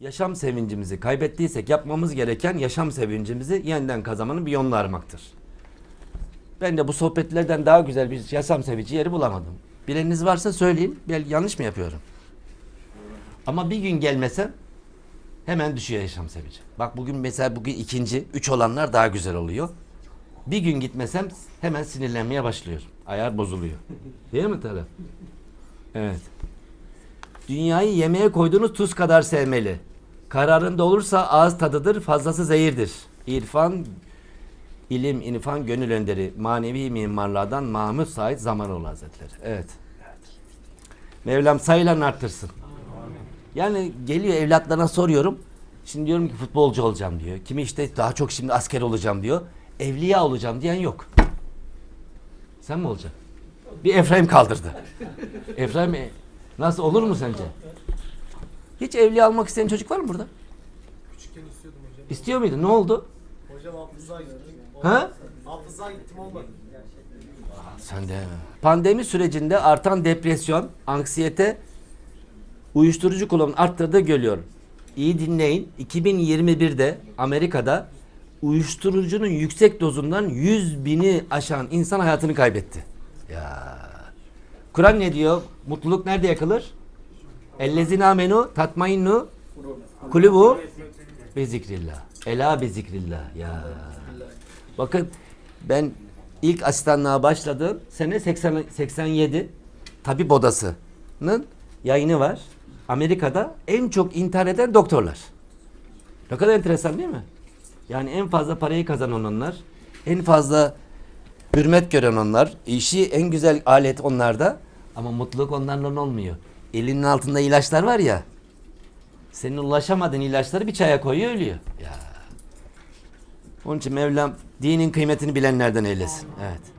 yaşam sevincimizi kaybettiysek yapmamız gereken yaşam sevincimizi yeniden kazanmanın bir yolunu aramaktır. Ben de bu sohbetlerden daha güzel bir yaşam sevinci yeri bulamadım. Bileniniz varsa söyleyin. Belki yanlış mı yapıyorum? Ama bir gün gelmesem hemen düşüyor yaşam sevinci. Bak bugün mesela bugün ikinci, üç olanlar daha güzel oluyor. Bir gün gitmesem hemen sinirlenmeye başlıyor. Ayar bozuluyor. Değil mi Talep? Evet. Dünyayı yemeğe koyduğunuz tuz kadar sevmeli. Kararında olursa ağız tadıdır, fazlası zehirdir. İrfan, ilim, inifan, gönül önderi. Manevi mimarlardan Mahmut Said Zamanoğlu Hazretleri. Evet. Mevlam sayılarını arttırsın. Yani geliyor evlatlarına soruyorum. Şimdi diyorum ki futbolcu olacağım diyor. Kimi işte daha çok şimdi asker olacağım diyor. Evliya olacağım diyen yok. Sen mi olacaksın? Bir Efraim kaldırdı. Efraim e, nasıl olur mu sence? Hiç evliya almak isteyen çocuk var mı burada? Küçükken istiyordum hocam. İstiyor muydu? Ne oldu? Hocam hafızlığa gittim. Ha? Hafızlığa gittim olmadı. Sen de. Pandemi sürecinde artan depresyon, anksiyete, uyuşturucu kullanımının arttırdığı görülüyor. İyi dinleyin. 2021'de Amerika'da uyuşturucunun yüksek dozundan 100 bini aşan insan hayatını kaybetti. Ya. Kur'an ne diyor? Mutluluk nerede yakılır? Ellezine amenu tatmainnu kulubu bi zikrillah. Ela bi zikrillah. Ya. Bakın ben ilk asistanlığa başladığım sene 80, 87 tabip odasının yayını var. Amerika'da en çok intihar eden doktorlar. Ne kadar enteresan değil mi? Yani en fazla parayı kazanan onlar, en fazla hürmet gören onlar, işi en güzel alet onlarda ama mutluluk onlardan olmuyor. Elinin altında ilaçlar var ya, senin ulaşamadığın ilaçları bir çaya koyuyor ölüyor. Ya. Onun için Mevlam dinin kıymetini bilenlerden eylesin. Evet.